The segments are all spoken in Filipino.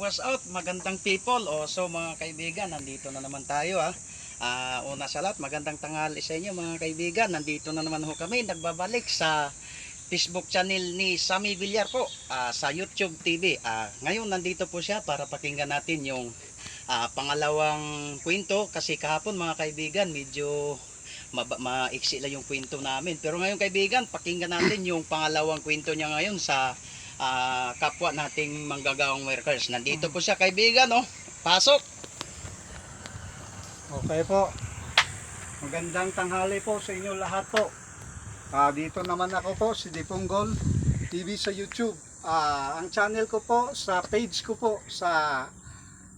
what's up magandang people? O so mga kaibigan, nandito na naman tayo ha. Ah, una sa lahat, magandang tanghali sa inyo mga kaibigan. Nandito na naman ho kami, nagbabalik sa Facebook channel ni Sammy Villar po ah, sa YouTube TV. Ah, ngayon nandito po siya para pakinggan natin yung ah, pangalawang kwento kasi kahapon mga kaibigan medyo maiksi lang yung kwento namin. Pero ngayon kaibigan, pakinggan natin yung pangalawang kwento niya ngayon sa ah, kapwa nating manggagawang workers. Nandito po siya kaibigan, oh. Pasok. Okay po. Magandang tanghali po sa inyo lahat po. Ah, dito naman ako po si Diponggol TV sa YouTube. Ah, ang channel ko po sa page ko po sa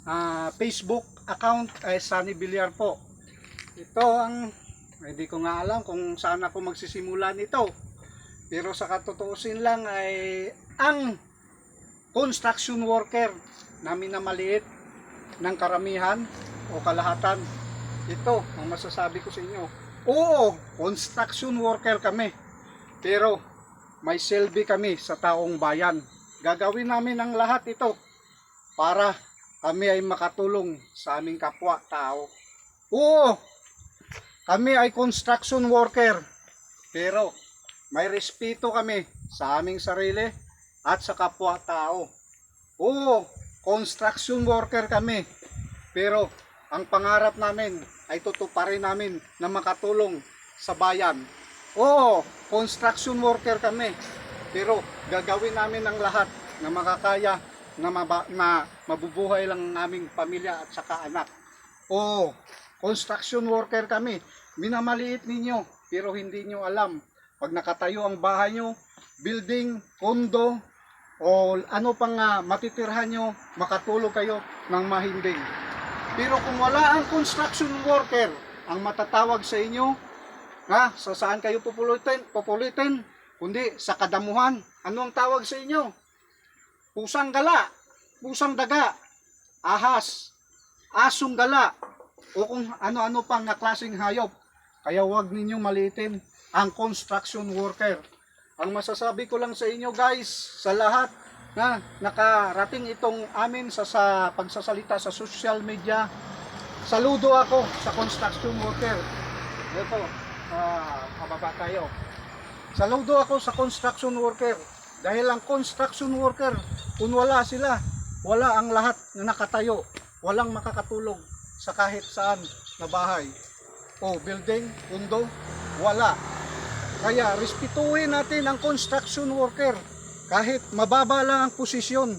ah, Facebook account ay Sunny Villar po. Ito ang hindi ko nga alam kung saan ako magsisimula nito. Pero sa katutuusin lang ay ang construction worker namin na maliit ng karamihan o kalahatan. Ito ang masasabi ko sa inyo. Oo, construction worker kami. Pero may selby kami sa taong bayan. Gagawin namin ang lahat ito para kami ay makatulong sa aming kapwa tao. Oo, kami ay construction worker. Pero may respeto kami sa aming sarili at sa kapwa tao. Oo, construction worker kami. Pero ang pangarap namin ay tutuparin namin na makatulong sa bayan. Oo, construction worker kami. Pero gagawin namin ang lahat na makakaya na, maba, na mabubuhay lang ang aming pamilya at saka anak. Oo, construction worker kami. Minamaliit ninyo pero hindi nyo alam. Pag nakatayo ang bahay nyo, building, kondo, o ano pang uh, matitirhan nyo, makatulog kayo ng mahimbing. Pero kung wala ang construction worker, ang matatawag sa inyo, ha, sa saan kayo pupulitin, pupulitin, kundi sa kadamuhan. Ano ang tawag sa inyo? Pusang gala, pusang daga, ahas, asong gala, o kung ano-ano pang na klaseng hayop. Kaya huwag ninyong maliitin ang construction worker. Ang masasabi ko lang sa inyo guys, sa lahat na nakarating itong amin sa, sa pagsasalita sa social media, saludo ako sa construction worker. Ito, ah, pababa tayo. Saludo ako sa construction worker. Dahil ang construction worker, kung wala sila, wala ang lahat na nakatayo. Walang makakatulong sa kahit saan na bahay. O building, kundo, wala. Kaya respetuhin natin ang construction worker. Kahit mababa lang ang posisyon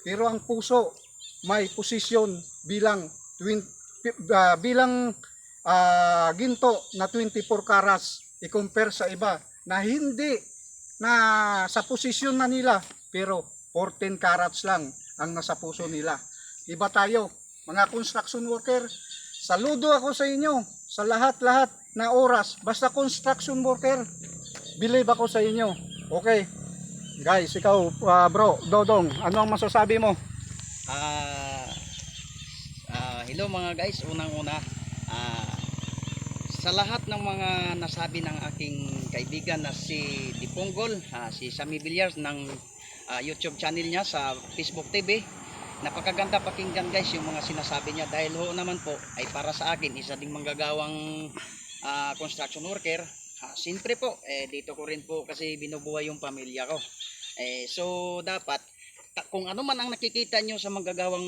pero ang puso may posisyon bilang twin, ah, bilang ah, ginto na 24 carats i-compare sa iba na hindi na sa posisyon na nila pero 14 carats lang ang nasa puso nila. Iba tayo, mga construction worker, saludo ako sa inyo sa lahat-lahat na oras. Basta construction worker, believe ako sa inyo. Okay. Guys, ikaw, ah, bro, Dodong, ano ang masasabi mo? Ah, ah, hello mga guys, unang-una ah, sa lahat ng mga nasabi ng aking kaibigan na si Diponggol, ah, si Sammy Villar ng ah, YouTube channel niya sa Facebook TV. Napakaganda pakinggan guys yung mga sinasabi niya dahil ho naman po ay para sa akin isa ding manggagawang ah, construction worker. Ah, Siyempre po, eh, dito ko rin po kasi binubuhay yung pamilya ko. Eh, so dapat kung ano man ang nakikita nyo sa manggagawang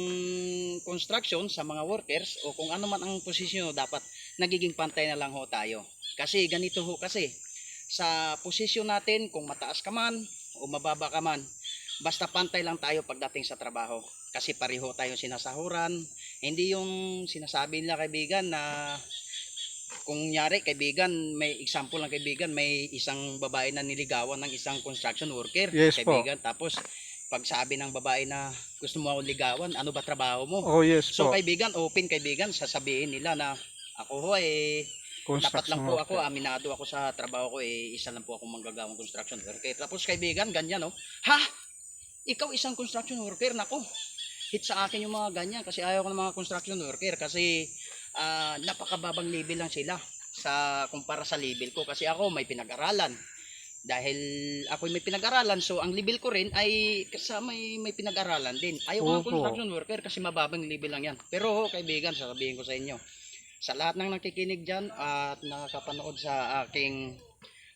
construction sa mga workers o kung ano man ang posisyon dapat nagiging pantay na lang ho tayo. Kasi ganito ho kasi sa posisyon natin kung mataas ka man o mababa ka man basta pantay lang tayo pagdating sa trabaho. Kasi pareho tayong sinasahuran. Hindi yung sinasabi nila kaibigan na kung nyari kaibigan may example lang kaibigan may isang babae na niligawan ng isang construction worker Yes po. kaibigan. Tapos pag sabi ng babae na gusto mo akong ligawan ano ba trabaho mo? Oh, yes so po. kaibigan open kaibigan sasabihin nila na ako ho eh dapat lang po ako aminado ako sa trabaho ko eh isa lang po ako manggagawang construction worker. Tapos kaibigan ganyan no ha ikaw isang construction worker nako hit sa akin yung mga ganyan kasi ayaw ko ng mga construction worker kasi ah, napakababang level lang sila sa kumpara sa level ko kasi ako may pinag-aralan dahil ako may pinag-aralan so ang level ko rin ay kasama may, may pinag-aralan din. Ayaw ko Opo. construction worker kasi mababang level lang yan. Pero kaibigan, sasabihin ko sa inyo, sa lahat ng nakikinig dyan at nakakapanood sa aking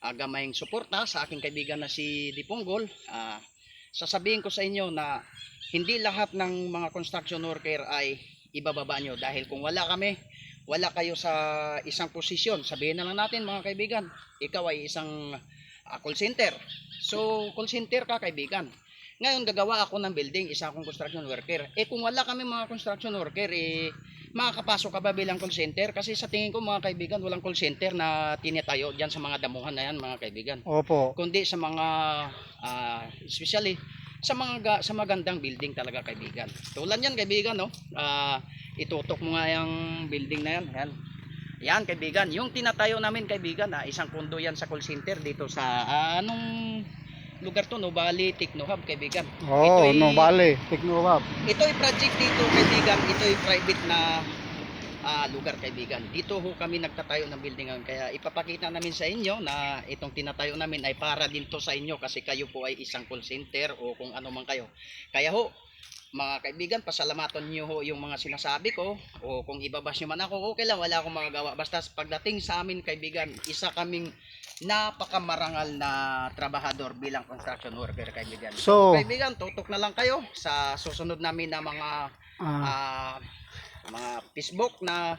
uh, gamayng suporta sa aking kaibigan na si Diponggol, ah, sasabihin ko sa inyo na hindi lahat ng mga construction worker ay ibababa nyo dahil kung wala kami, wala kayo sa isang posisyon. Sabihin na lang natin mga kaibigan, ikaw ay isang ah, call center. So, call center ka kaibigan. Ngayon, gagawa ako ng building, isa akong construction worker. Eh, kung wala kami mga construction worker, eh, makakapasok ka ba bilang call center? Kasi sa tingin ko mga kaibigan, walang call center na tinitayo dyan sa mga damuhan na yan mga kaibigan Opo. kundi sa mga ah, especially sa mga ga- sa magandang building talaga kaibigan. Tulad yan kaibigan no. Ah, itutok mo nga yung building na yan. Yan. Yan kaibigan, yung tinatayo namin kaibigan, ah, isang kondo yan sa call center dito sa ah, anong lugar to, no? Bali Techno Hub kaibigan. Oh, Ito'y- no, bale. Teknowab. Ito ay project dito kaibigan, ito ay private na ah, lugar kaibigan. Dito ho kami nagtatayo ng building ngayon. Kaya ipapakita namin sa inyo na itong tinatayo namin ay para din to sa inyo kasi kayo po ay isang call center o kung ano man kayo. Kaya ho, mga kaibigan, pasalamatan nyo ho yung mga sinasabi ko o kung ibabas nyo man ako, okay lang, wala akong magagawa. Basta pagdating sa amin kaibigan, isa kaming napakamarangal na trabahador bilang construction worker kaibigan. So, Kaibigan, tutok na lang kayo sa susunod namin na mga ah, ah, mga Facebook na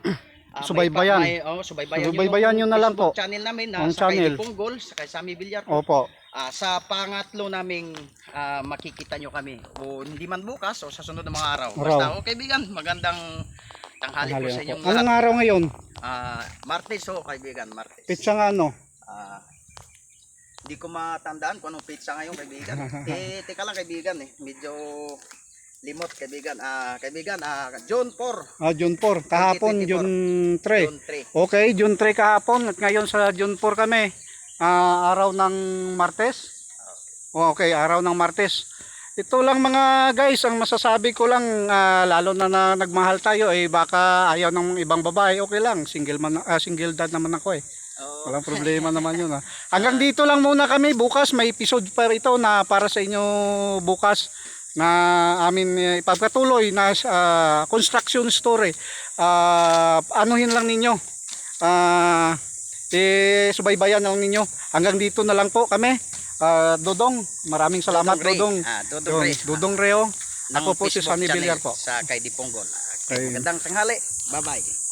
ah, Subaybayan. May, oh, subaybayan, Subaybayan yung na lang po. Channel namin na Ang sa channel. kay Punggol, sa kay Sammy Villar po. opo. Ah, sa pangatlo naming ah, makikita nyo kami. O hindi man bukas o sa sunod na mga araw. Araw. Basta okay kaibigan, magandang tanghali, po Tanghali sa na inyong po. Anong lahat. araw ngayon? Ah, Martes ho kaibigan, Martes. Pizza nga ano? Ah, hindi ko matandaan kung anong pizza ngayon kaibigan. eh, teka lang kaibigan eh. Medyo limot kaibigan. Ah, kaibigan, ah, June 4, Ah, June 4. Kahapon, 2024. June 3. June 3. Okay, June 3 kahapon. At ngayon sa June 4 kami. Ah, araw ng Martes. Okay, araw ng Martes. Ito lang mga guys, ang masasabi ko lang, ah, lalo na, na nagmahal tayo, eh baka ayaw ng ibang babae, okay lang. Single, man, ah, single dad naman ako eh. Oh, Walang problema naman yun. Ha. Hanggang dito lang muna kami. Bukas may episode pa ito na para sa inyo bukas na amin eh, ipagpatuloy na ah, construction story. Ah, anuhin lang ninyo. Ah, eh, subaybayan lang ninyo. Hanggang dito na lang po kami. Ah, Dodong, maraming salamat Ray. Dodong. Ah, Dodong Ray. Dodong Reo. Ako po si Sunny Villar po. Sa kay Diponggol. Ayun. Magandang tanghali. Bye-bye.